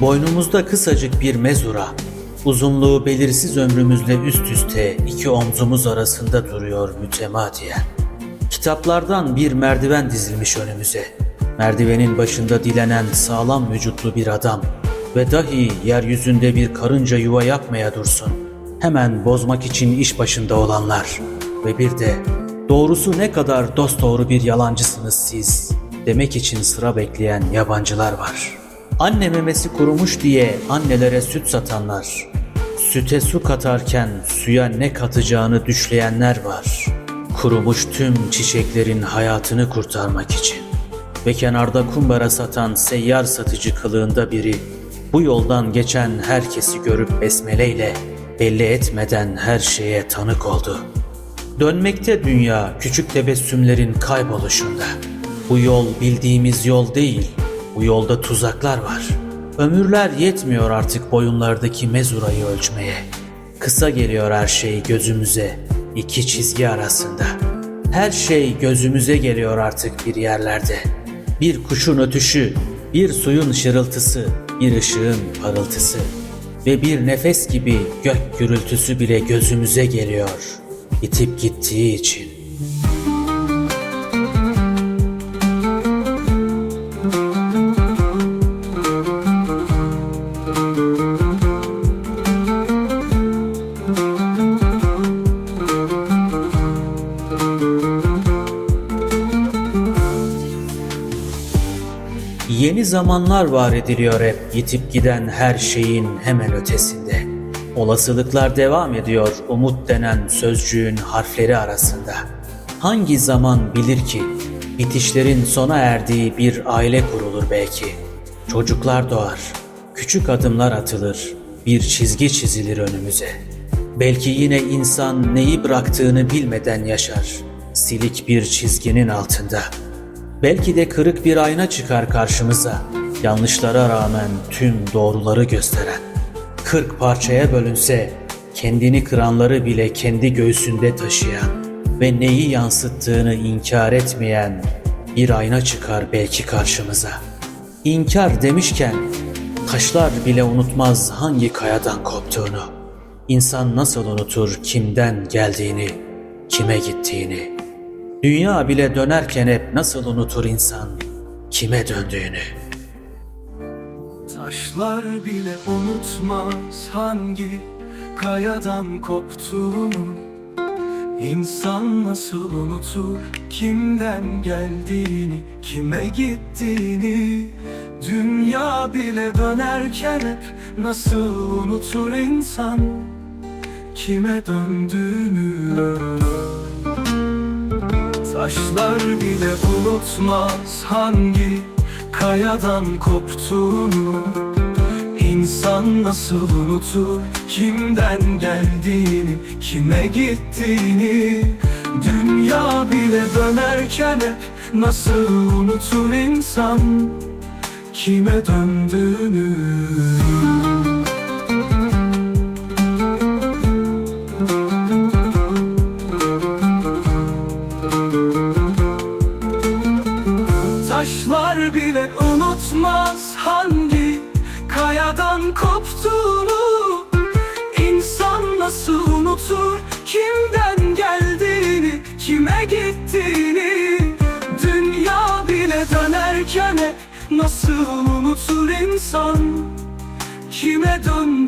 Boynumuzda kısacık bir mezura, uzunluğu belirsiz ömrümüzle üst üste iki omzumuz arasında duruyor mütemadiyen. Kitaplardan bir merdiven dizilmiş önümüze. Merdivenin başında dilenen sağlam vücutlu bir adam ve dahi yeryüzünde bir karınca yuva yapmaya dursun. Hemen bozmak için iş başında olanlar ve bir de doğrusu ne kadar dosdoğru bir yalancısınız siz demek için sıra bekleyen yabancılar var.'' Anne memesi kurumuş diye annelere süt satanlar, süte su katarken suya ne katacağını düşleyenler var. Kurumuş tüm çiçeklerin hayatını kurtarmak için. Ve kenarda kumbara satan seyyar satıcı kılığında biri, bu yoldan geçen herkesi görüp besmeleyle belli etmeden her şeye tanık oldu. Dönmekte dünya küçük tebessümlerin kayboluşunda. Bu yol bildiğimiz yol değil, bu yolda tuzaklar var. Ömürler yetmiyor artık boyunlardaki mezurayı ölçmeye. Kısa geliyor her şey gözümüze, iki çizgi arasında. Her şey gözümüze geliyor artık bir yerlerde. Bir kuşun ötüşü, bir suyun şırıltısı, bir ışığın parıltısı ve bir nefes gibi gök gürültüsü bile gözümüze geliyor. İtip gittiği için. Yeni zamanlar var ediliyor hep yitip giden her şeyin hemen ötesinde. Olasılıklar devam ediyor umut denen sözcüğün harfleri arasında. Hangi zaman bilir ki bitişlerin sona erdiği bir aile kurulur belki. Çocuklar doğar, küçük adımlar atılır, bir çizgi çizilir önümüze. Belki yine insan neyi bıraktığını bilmeden yaşar, silik bir çizginin altında.'' Belki de kırık bir ayna çıkar karşımıza. Yanlışlara rağmen tüm doğruları gösteren. Kırk parçaya bölünse kendini kıranları bile kendi göğsünde taşıyan ve neyi yansıttığını inkar etmeyen bir ayna çıkar belki karşımıza. İnkar demişken taşlar bile unutmaz hangi kayadan koptuğunu. İnsan nasıl unutur kimden geldiğini, kime gittiğini?'' Dünya bile dönerken hep nasıl unutur insan? Kime döndüğünü. Taşlar bile unutmaz hangi kayadan koptuğunu. İnsan nasıl unutur kimden geldiğini, kime gittiğini. Dünya bile dönerken hep nasıl unutur insan? Kime döndüğünü Taşlar bile unutmaz hangi kayadan koptuğunu. İnsan nasıl unutur kimden geldiğini, kime gittiğini. Dünya bile dönerken hep nasıl unutur insan kime döndüğünü unutur kimden geldiğini, kime gittiğini. Dünya bile dönerken nasıl unutur insan? Kime döndüğünü